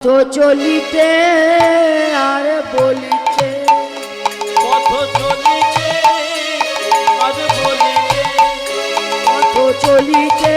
তো চলিতে আর বলিতে। পথ চলিছে আর বলিতে তো চলিতে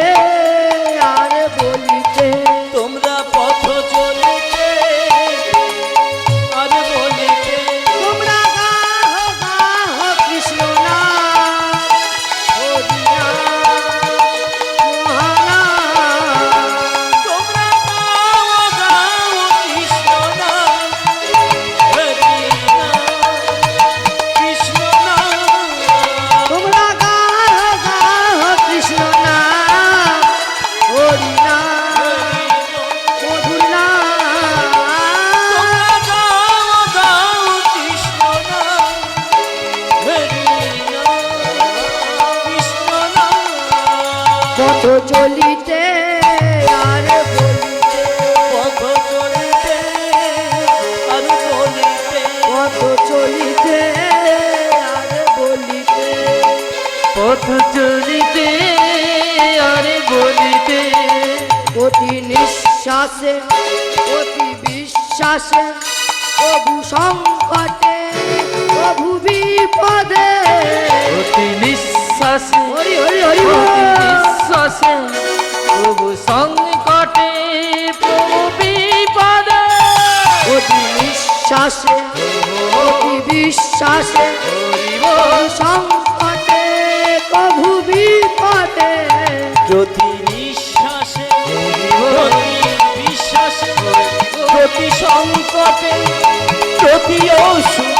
চলিতে আর বলিতে পথ চলিতে আর বলিতে। পথ চলিতে আর বলিতে। পথ চলিতে আর বলিতে। অতি নিঃশ্বাসে অতি বিশ্বাসে প্রভু সংকটে প্রভু বিপদে। অতি নিঃশ্বাসে হরি হরি হরি। নিঃশ্বাসে অতি বিশ্বাসে সংকটে প্রভু বিপদে। প্রতি নিঃশ্বাসে বিশ্বাসে প্রতি সংকটে প্রতি ওষুধ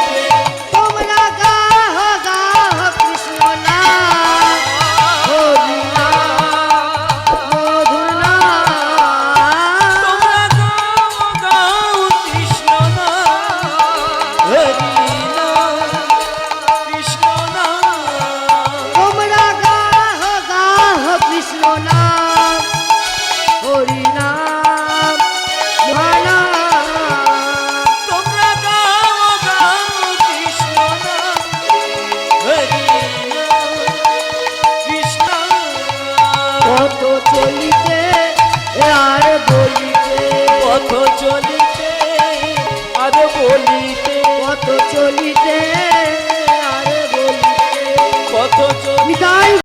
চলিতে আর বলিতে পথ চলিতে আর বলিতে। পথ চলিতে